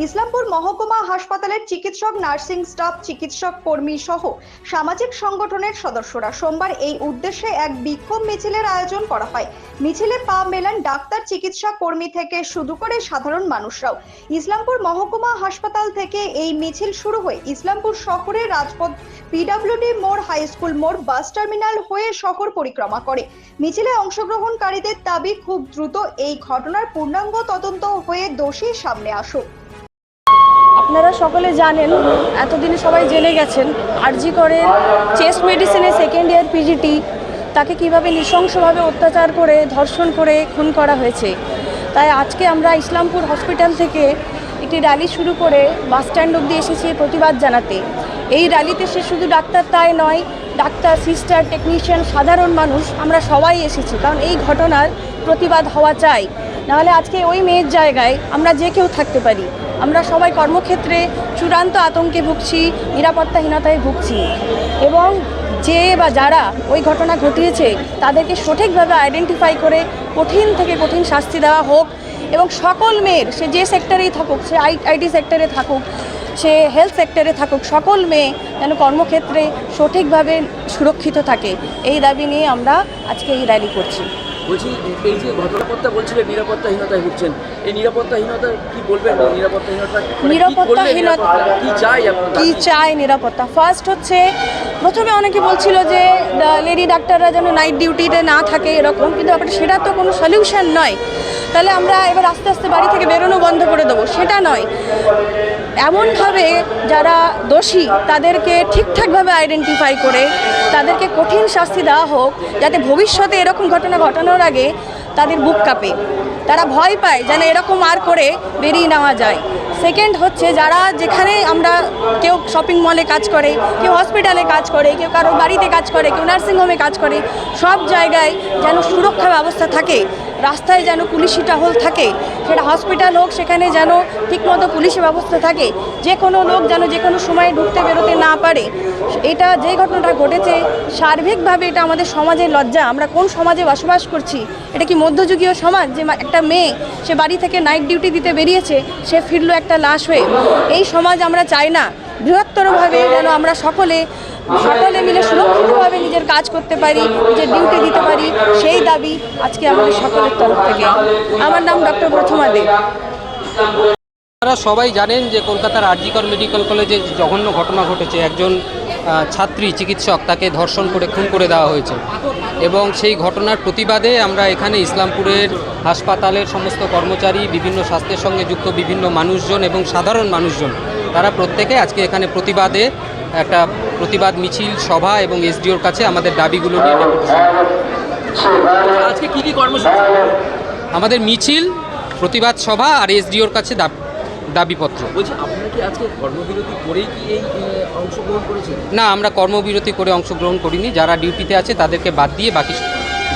ইসলামপুর মহকুমা হাসপাতালের চিকিৎসক, নার্সিং স্টাফ, চিকিৎসক কর্মী সহ সামাজিক সংগঠনের সদস্যরা সোমবার এই উদ্দেশ্যে এক বিক্ষোভ মিছিলের আয়োজন করা হয়। মিছিলে পা মেলান ডাক্তার, চিকিৎসা কর্মী থেকে শুরু করে সাধারণ মানুষরাও। ইসলামপুর মহকুমা হাসপাতাল থেকে এই মিছিল শুরু হয়ে ইসলামপুর শহরের রাজপথ, পিডাব্লিউডি মোড়, হাই স্কুল মোড়, বাস টার্মিনাল হয়ে শহর পরিক্রমা করে। মিছিলে অংশগ্রহণকারীদের দাবি, খুব দ্রুত এই ঘটনার পূর্ণাঙ্গ তদন্ত হয়ে দোষী সামনে আসুক। আপনারা সকলে জানেন, এতদিনে সবাই জেনে গেছেন। আরজি করের চেস্ট মেডিসিনে সেকেন্ড ইয়ার পিজিটি তাকে কীভাবে নৃশংসভাবে অত্যাচার করে, ধর্ষণ করে, খুন করা হয়েছে। তাই আজকে আমরা ইসলামপুর হসপিটাল থেকে একটি র্যালি শুরু করে বাস স্ট্যান্ড অবধি এসেছি প্রতিবাদ জানাতে। এই র্যালিতে সে শুধু ডাক্তার তাই নয়, ডাক্তার সিস্টার টেকনিশিয়ান সাধারণ মানুষ, আমরা সবাই এসেছি, কারণ এই ঘটনার প্রতিবাদ হওয়া চাই। নাহলে আজকে ওই মেয়ের জায়গায় আমরা যে কেউ থাকতে পারি। আমরা সবাই কর্মক্ষেত্রে চূড়ান্ত আতঙ্কে ভুগছি, নিরাপত্তাহীনতায় ভুগছি এবং যে বা যারা ওই ঘটনা ঘটিয়েছে তাদেরকে সঠিকভাবে আইডেন্টিফাই করে কঠিন থেকে কঠিন শাস্তি দেওয়া হোক এবং সকল মেয়ের, সে যে সেক্টরেই থাকুক, সে আই আইটি সেক্টরে থাকুক, সে হেলথ সেক্টরে থাকুক, সকল মেয়ে যেন কর্মক্ষেত্রে সঠিকভাবে সুরক্ষিত থাকে। এই দাবি নিয়ে আমরা আজকে এই র্যালি করছি। বলছি এই যে ঘটনাকর্তা বলছিলেন নিরাপত্তাহীনতায় ভুগছেন এই নিরাপত্তাহীনতা কি বলবেন? নিরাপত্তাহীনতা মানে নিরাপত্তাহীনতা- নিরাপত্তা- কি চাই কি চায় নিরাপত্তা? ফার্স্ট হচ্ছে প্রথমে অনেকে বলছিল যে লেডি ডাক্তাররা যেন নাইট ডিউটিতে না থাকে এরকম কিন্তু ব্যাপারটা সেটা তো কোনো সলিউশন নয়। তাহলে আমরা এবার আস্তে আস্তে বাড়ি থেকে বেরোনো বন্ধ করে দেবো। সেটা নয়। এমনভাবে যারা দোষী, তাদেরকে ঠিকঠাকভাবে আইডেন্টিফাই করে, তাদেরকে কঠিন শাস্তি দেওয়া হোক, যাতে ভবিষ্যতে এরকম ঘটনা ঘটানোর আগে তাদের বুক কাঁপে। তারা ভয় পায় যেন এরকম আর করে বেরিয়ে নেওয়া যায়। সেকেন্ড হচ্ছে যারা যেখানে আমরা কেউ শপিং মলে কাজ করে, কেউ হসপিটালে কাজ করে, কেউ কারোর বাড়িতে কাজ করে, কেউ নার্সিংহোমে কাজ করে, সব জায়গায় যেন সুরক্ষা ব্যবস্থা থাকে। রাস্তায় যেন পুলিশি টহল থাকে, সেটা হসপিটাল হোক, সেখানে যেন ঠিকমতো পুলিশি ব্যবস্থা থাকে, যে কোনো লোক যেন যে কোনো সময় ঢুকতে বেরোতে না পারে। এটা যে ঘটনাটা ঘটেছে, সার্বিকভাবে এটা আমাদের সমাজের লজ্জা। আমরা কোন সমাজে বসবাস করছি, এটা কি মধ্যযুগীয় সমাজ? যে একটা মেয়ে, সে বাড়ি থেকে নাইট ডিউটি দিতে বেরিয়েছে, সে ফিরলো একটা লাশ হয়ে। এই সমাজ আমরা চাই না। বৃহত্তরভাবে যেন আমরা সকলে সকলে মিলে সুরক্ষিতভাবে নিজের কাজ করতে পারি, নিজের ডিউটি দিতে পারি, সেই দাবি আজকে আমাদের সকলের তরফ থেকে। আমার নাম ডক্টর প্রথমা দেব আপনারা সবাই জানেন যে কলকাতার আরজিকর মেডিকেল কলেজে জঘন্য ঘটনা ঘটেছে, একজন ছাত্রী চিকিৎসক তাকে ধর্ষণ করে, খুন করে দেওয়া হয়েছে। এবং সেই ঘটনার প্রতিবাদে আমরা এখানে ইসলামপুরের হাসপাতালের সমস্ত কর্মচারী, বিভিন্ন স্বাস্থ্যের সঙ্গে যুক্ত বিভিন্ন মানুষজন এবং সাধারণ মানুষজন তারা প্রত্যেকে আজকে এখানে প্রতিবাদে একটা প্রতিবাদ মিছিল সভা এবং এসডিওর কাছে আমাদের দাবিগুলো নিয়ে আজকে কি কি কর্মসূচি? আমাদের মিছিল প্রতিবাদ সভা আর এসডিওর কাছে দাবি দাবিপত্র। বলছি আপনারা কি আজকে কর্মবিরতি করেই কি এই অংশগ্রহণ করেছেন? না আমরা কর্মবিরতি করে অংশগ্রহণ করিনি। যারা ডিউটিতে আছে তাদেরকে বাদ দিয়ে বাকি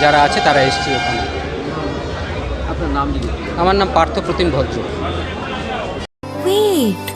যারা আছে তারা এসছে ওখানে আপনার নাম। আমার নাম পার্থ প্রতিম ভদ্র। Wait.